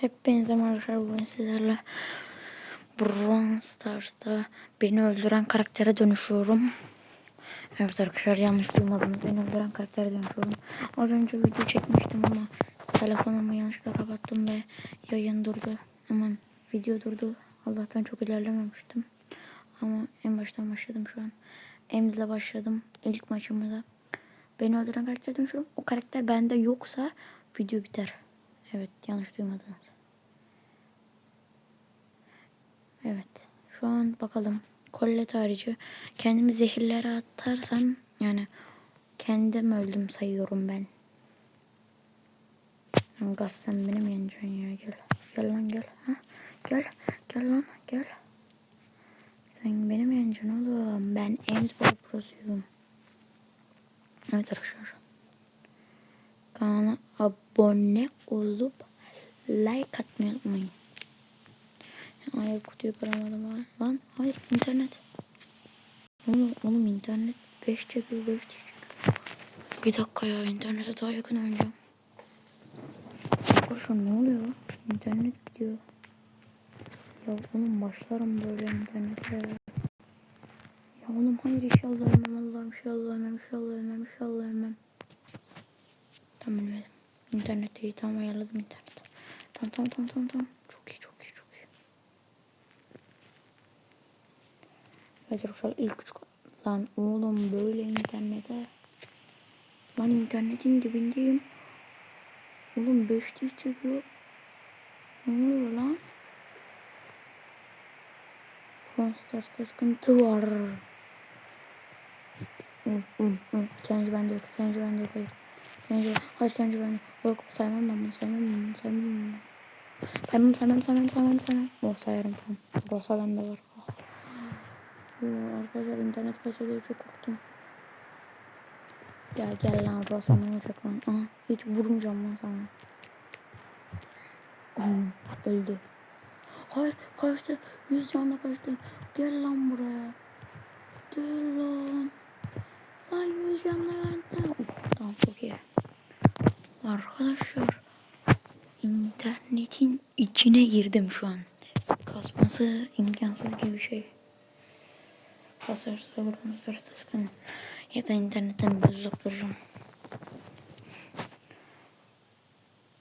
Hepinize merhabalar bugün sizlerle Brawl Stars'ta beni öldüren karaktere dönüşüyorum. Evet arkadaşlar yanlış duymadınız beni öldüren karaktere dönüşüyorum. Az önce video çekmiştim ama telefonumu yanlışlıkla kapattım ve yayın durdu. Aman video durdu. Allah'tan çok ilerlememiştim. Ama en baştan başladım şu an. Emz'le başladım ilk maçımıza. Beni öldüren karaktere dönüşüyorum. O karakter bende yoksa video biter. Evet yanlış duymadınız. Evet şu an bakalım. Kollet harici kendimi zehirlere atarsam yani kendim öldüm sayıyorum ben. Gaz sen benim yeneceksin ya gel. Gel lan gel. Ha? Gel. Gel lan gel. Sen benim yeneceksin oğlum. Ben Amesball Pro'suyum. Evet arkadaşlar. Kanala abone olup like atmayı unutmayın. Hayır kutuyu kıramadım. Lan hayır internet. Oğlum, oğlum internet 5 çekiyor 5 çekiyor. Bir dakika ya internete daha yakın oynayacağım. Arkadaşlar ne oluyor? İnternet gidiyor. Ya oğlum başlarım böyle internete. Ya oğlum hayır inşallah ölmem Allah'ım inşallah ölmem inşallah ölmem inşallah ölmem. Tamam ölmedim. İnternet iyi tamam ayarladım internet. Tamam tamam tamam tamam tamam. Çok iyi çok iyi çok iyi. Evet arkadaşlar ilk üç lan oğlum böyle internete. Lan internetin dibindeyim. Oğlum 5 çekiyor. Ne oluyor lan? Monsters'ta sıkıntı var. Hı, hı, hı. Kendi bende yok. Kendi bende yok. Hayır. Kendi, hayır kendi bende yok. Saymam ben bunu. Saymam ben bunu. Saymam ben bunu. Saymam saymam saymam saymam saymam. Oh sayarım tamam. Rosa bende var. Oh. Arkadaşlar internet diye çok korktum. Gel gel lan Rosa ne olacak lan. Aha, hiç vurmayacağım lan sana. Oh, öldü. Hayır kaçtı. Yüz canla kaçtı. Gel lan buraya. Gel lan. Lan yüz canla kaçtı. Tamam çok iyi. Arkadaşlar internetin içine girdim şu an. Kasması imkansız gibi bir şey. Kasarsa buramızdır sıkıntı. Ya da internetten biraz uzak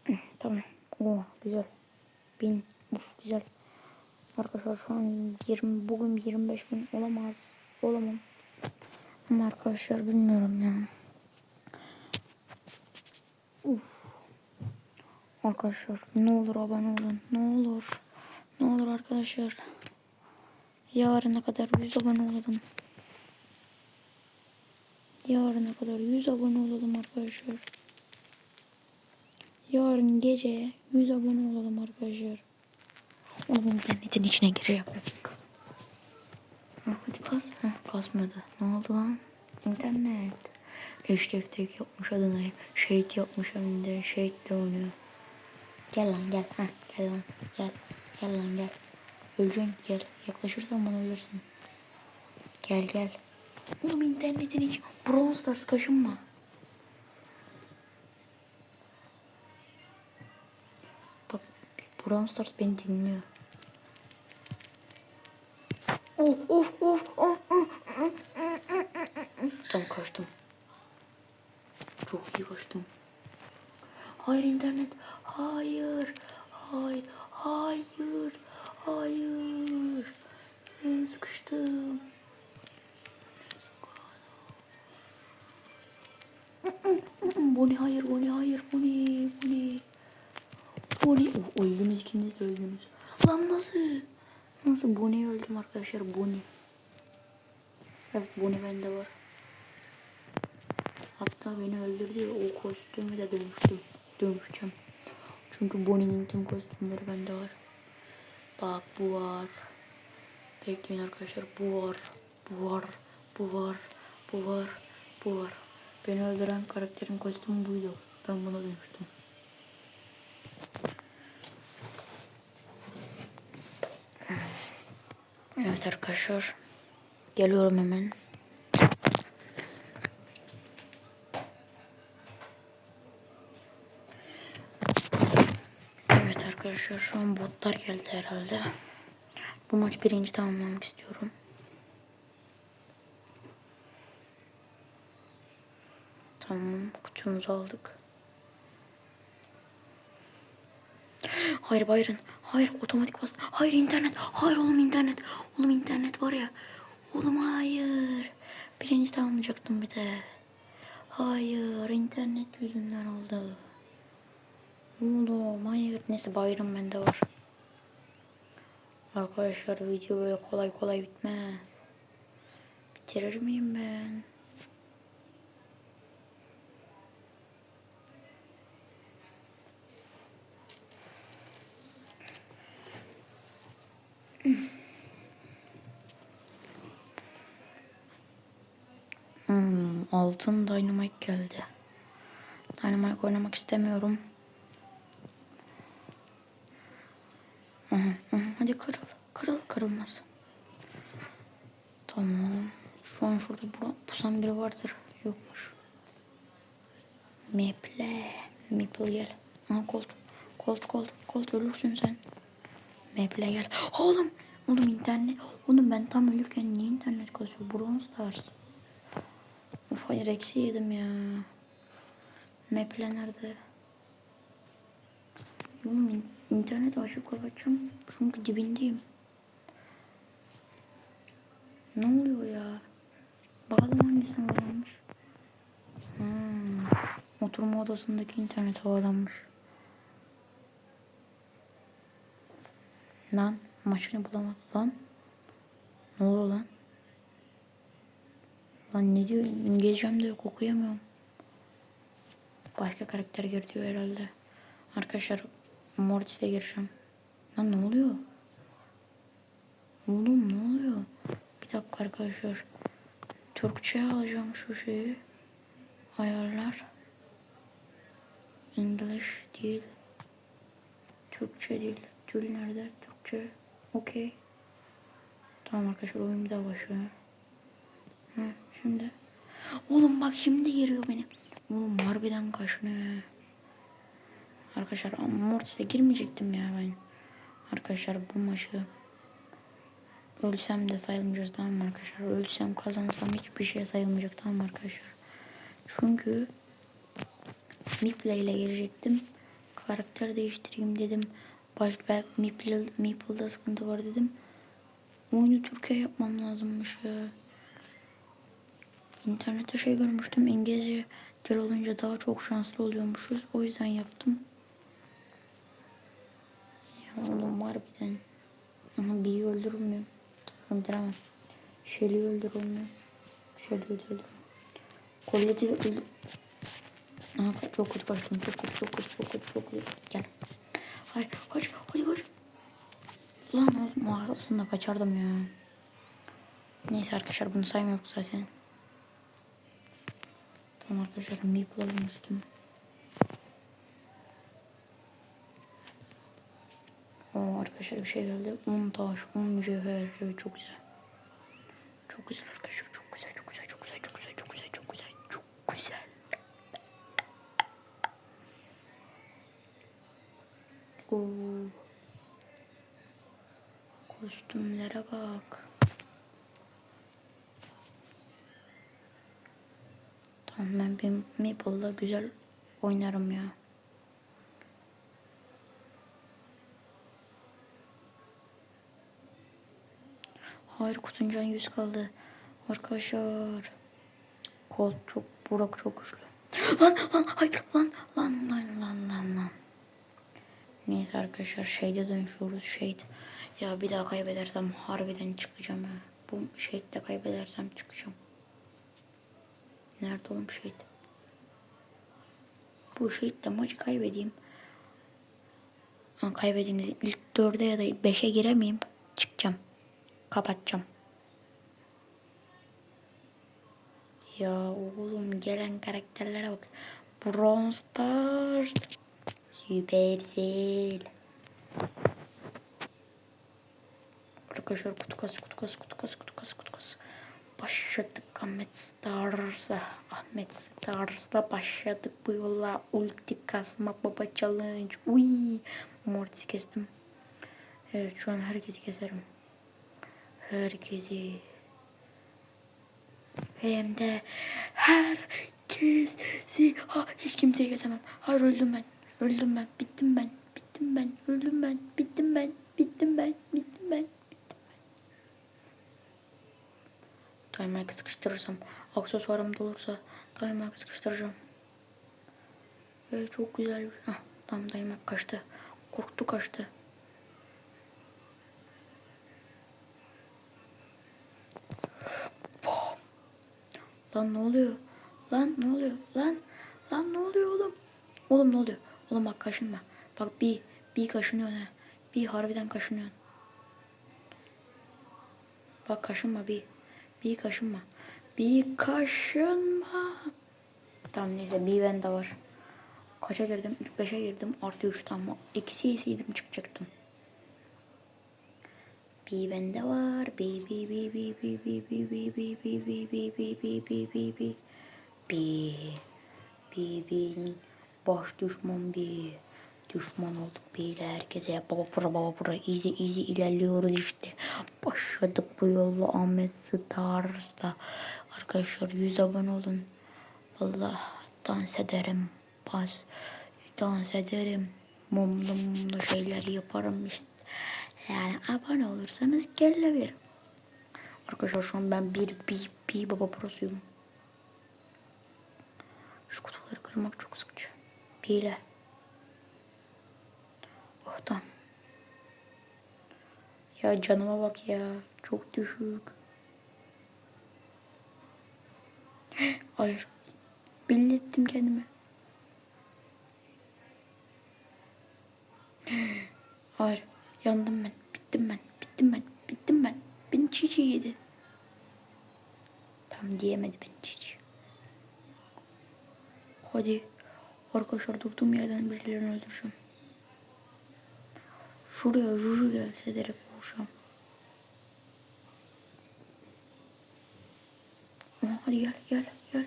Tamam. Oo güzel. Bin. Uf, güzel. Arkadaşlar şu an 20 bugün 25 bin olamaz. Olamam. Ama arkadaşlar bilmiyorum ya. Arkadaşlar ne olur abone olun. Ne olur. Ne olur arkadaşlar. Yarına kadar 100 abone olalım. Yarına kadar 100 abone olalım arkadaşlar. Yarın gece 100 abone olalım arkadaşlar. Oğlum internetin içine gireceğim. Ha, hadi kas. Heh, kasmadı. Ne oldu lan? İnternet. Tek yapmış adına. Şehit yapmış hem de şehit de oynuyor. Gel lan gel. Heh, gel lan. Gel. Gel lan gel. Öleceksin gel. Yaklaşırsan bana ölürsün. Gel gel. Oğlum internetin hiç Brawl Stars kaşınma. Bak Brawl Stars beni dinliyor. Of of of of Tam kaçtım. Çok iyi kaçtım. Hayır internet. Hayır. Hayır. Hayır. Hayır. Ee, Sıkıştım. Bonnie hayır Bonnie hayır Bonnie Bonnie Bonnie oh, öldünüz ikiniz de öldünüz lan nasıl nasıl Bonnie'yi öldüm arkadaşlar Bonnie evet Bonnie bende var hatta beni öldürdü ya o kostümü de dönüştüm dönüşeceğim çünkü Bonnie'nin tüm kostümleri bende var bak bu var bekleyin arkadaşlar bu var bu var bu var bu var bu var Beni öldüren karakterin kostümü buydu. Ben buna dönüştüm. Evet arkadaşlar. Geliyorum hemen. Evet arkadaşlar. şu an botlar geldi herhalde. Bu maç birinci tamamlamak istiyorum. Tamam kutumuzu aldık. Hayır Byron. Hayır otomatik bastı. Hayır internet. Hayır oğlum internet. Oğlum internet var ya. Oğlum hayır. Birinci tamamlayacaktım bir de. Hayır internet yüzünden oldu. Oğlum hayır. Neyse Byron bende var. Arkadaşlar video böyle kolay kolay bitmez. Bitirir miyim ben? Hmm, altın dynamite geldi. Dynamite oynamak istemiyorum. Aha, aha, hadi kırıl. Kırıl kırılmaz. Tamam. Şu an şurada pusan biri vardır. Yokmuş. Maple. Maple gel. Aha kolt. Kolt kolt. Kolt ölürsün sen. Maple gel. Oğlum. Oğlum internet. Oğlum ben tam ölürken niye internet kasıyor? Bronze Stars. Of hayır eksi yedim ya. Maple nerede? Oğlum in- internet açıp kapatacağım. Çünkü dibindeyim. Ne oluyor ya? Bakalım hangisini havalanmış. Hmm. Oturma odasındaki internet havalanmış. Lan maçını bulamadım lan. Ne oluyor lan? Lan ne diyor? İngilizcem de yok okuyamıyorum. Başka karakter gir diyor herhalde. Arkadaşlar Mortis'e gireceğim. Lan ne oluyor? Oğlum ne oluyor? Bir arkadaşlar. Türkçe alacağım şu şeyi. Ayarlar. English değil. Türkçe değil. Dil nerede? Türkçe. Okey. Tamam arkadaşlar oyun bir daha başlıyor. Hı, şimdi. Oğlum bak şimdi giriyor beni. Oğlum harbiden kaşınıyor. Arkadaşlar Mortis'e girmeyecektim ya ben. Arkadaşlar bu maçı ölsem de sayılmayacak tamam mı arkadaşlar? Ölsem kazansam hiçbir şey sayılmayacak tamam mı arkadaşlar? Çünkü Miple ile girecektim. Karakter değiştireyim dedim. Baş, belki Miple, Miple'da sıkıntı var dedim. Oyunu Türkiye yapmam lazımmış ya. İnternette şey görmüştüm. İngilizce dil olunca daha çok şanslı oluyormuşuz. O yüzden yaptım. Ya oğlum harbiden. Ama bir öldürür müyüm? Öldüremem. Shelly'i öldürür müyüm? Shelly'i öldürdüm. Colette'i de öldür... Aha, çok kötü kaçtım. Çok kötü, çok kötü, çok kötü, çok kötü. Gel. Hayır, kaç. Hadi kaç. Lan oğlum aslında kaçardım ya. Neyse arkadaşlar bunu saymıyorum zaten. Tamam arkadaşlar Meeple almıştım. Oo arkadaşlar bir şey geldi. 10 taş, 10 mücevher. Evet, çok güzel. Çok güzel arkadaşlar. Çok güzel, çok güzel, çok güzel, çok güzel, çok güzel, çok güzel, çok güzel. Oo. Kostümlere bak. Tamam ben bir Maple'da güzel oynarım ya. Hayır kutuncan yüz kaldı. Arkadaşlar. Kol çok Burak çok güçlü. Lan lan hayır lan lan lan lan lan lan. Neyse arkadaşlar şeyde dönüşüyoruz şeyt. Ya bir daha kaybedersem harbiden çıkacağım ya. Bu şeyde kaybedersem çıkacağım. Nerede oğlum şehit? Bu şehitle maçı kaybedeyim. Ha, kaybedeyim dedim. İlk dörde ya da beşe giremeyeyim. Çıkacağım. Kapatacağım. Ya oğlum gelen karakterlere bak. Bronze Stars. Supercell. Arkadaşlar kutu kas, kutu kas, kutu kas, kutu kas, kutu kas. Başladık Ahmet Stars'a. Ahmet Stars'la başladık bu yola. Ulti kasma baba challenge. Uy. Mortis'i kestim. Evet şu an herkesi keserim. Herkesi. Hem de herkesi. Ha hiç kimseyi kesemem. Hayır öldüm ben. Öldüm ben. Bittim ben. Bittim ben. Öldüm ben. Bittim ben. Bittim ben. Bittim ben. Timer'ı sıkıştırırsam, aksesuarım da olursa timer'ı sıkıştıracağım. Ve çok güzel. Hah, tam timer kaçtı. Korktu kaçtı. Lan ne oluyor? Lan ne oluyor? Lan lan ne oluyor oğlum? Oğlum ne oluyor? Oğlum bak kaşınma. Bak bir bir kaşınıyor ha. Bir harbiden kaşınıyor. Bak kaşınma bir. Bir kaşınma. Bir kaşınma. Tamam neyse bir ben de var. Kaça girdim? İlk beşe girdim. Artı üç tamam. Eksi yeseydim çıkacaktım. Bir bende var. Bir bir bir bir bir bir bir bir bir bir bir bir bir bir bir bir bir bir bir baş düşman bir düşman olduk bir herkese baba bura baba bura easy easy ilerliyoruz işte başladık bu yolla Ahmet Stars'la arkadaşlar 100 abone olun valla dans ederim bas dans ederim mumlu mumlu şeyler yaparım işte yani abone olursanız gelebilir arkadaşlar şu an ben bir bir bir baba prosuyum şu kutuları kırmak çok sıkıcı. Pile. Oh tamam. Ya canıma bak ya. Çok düşük. Hayır. Belli ettim kendimi. Hayır. Yandım ben. Bittim ben. Bittim ben. Bittim ben. Beni çiğ yedi. Tam diyemedi beni çiğ. Hadi. Arkadaşlar durduğum yerden birilerini öldüreceğim. Şuraya Juju gelse direkt vuracağım. Hadi gel gel gel.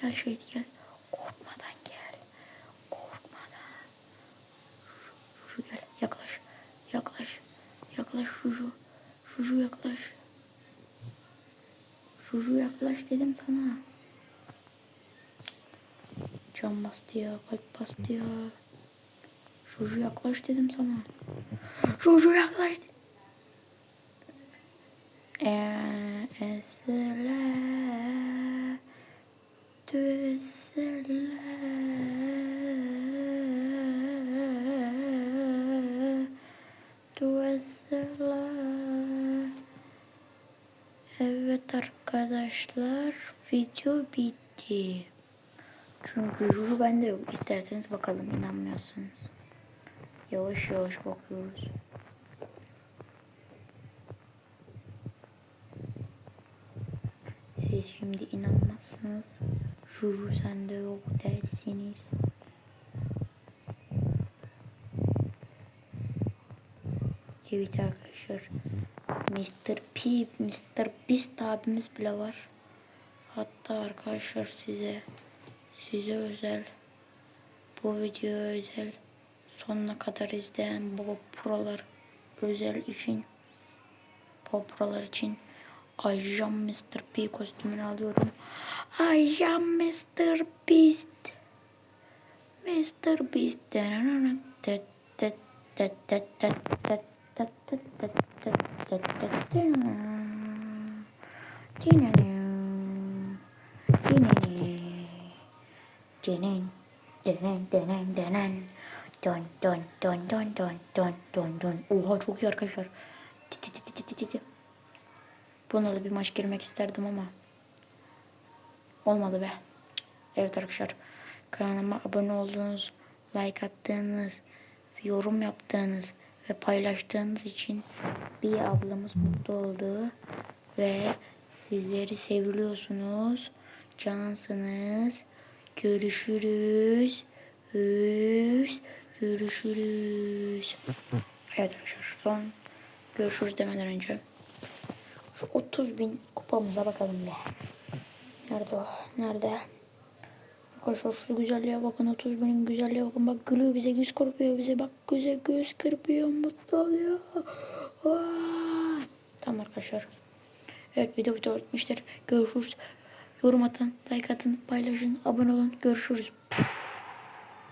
Gel şehit gel. Korkmadan gel. Korkmadan. Juju, Juju gel. Yaklaş. Yaklaş. Yaklaş Juju. Juju yaklaş. Juju yaklaş dedim sana. Can bastı ya, kalp bastı ya. Jojo yaklaş dedim sana. Jojo yaklaş dedim. Eee, esele, esele. Evet arkadaşlar, video bitti. Çünkü ruhu bende yok. İsterseniz bakalım inanmıyorsunuz. Yavaş yavaş bakıyoruz. Siz şimdi inanmazsınız. Juju sende yok dersiniz. Evet arkadaşlar. Mr. P, Mr. Beast abimiz bile var. Hatta arkadaşlar size size özel bu video özel sonuna kadar izleyen baba prolar özel için baba prolar için Ajan Mr. P kostümünü alıyorum. Ajan Mr. Beast. Mr. Beast. Denen, denen, denen, denen. Dön, dön, dön, dön, dön, dön, dön, dön. Oha çok iyi arkadaşlar. Buna da bir maç girmek isterdim ama. Olmadı be. Evet arkadaşlar. Kanalıma abone olduğunuz, like attığınız, yorum yaptığınız ve paylaştığınız için bir ablamız mutlu oldu. Ve sizleri seviliyorsunuz. Cansınız. Görüşürüz. Üz. Görüşürüz. Evet arkadaşlar görüşürüz demeden önce şu 30 bin kupamıza bakalım be. Nerede o? Nerede? Arkadaşlar şu güzelliğe bakın 30 binin güzelliğe bakın bak gülüyor bize göz kırpıyor bize bak göze göz kırpıyor mutlu oluyor. Tamam arkadaşlar. Evet video video bitmiştir. Görüşürüz. Yorum atın, like atın, paylaşın, abone olun. Görüşürüz. Puf.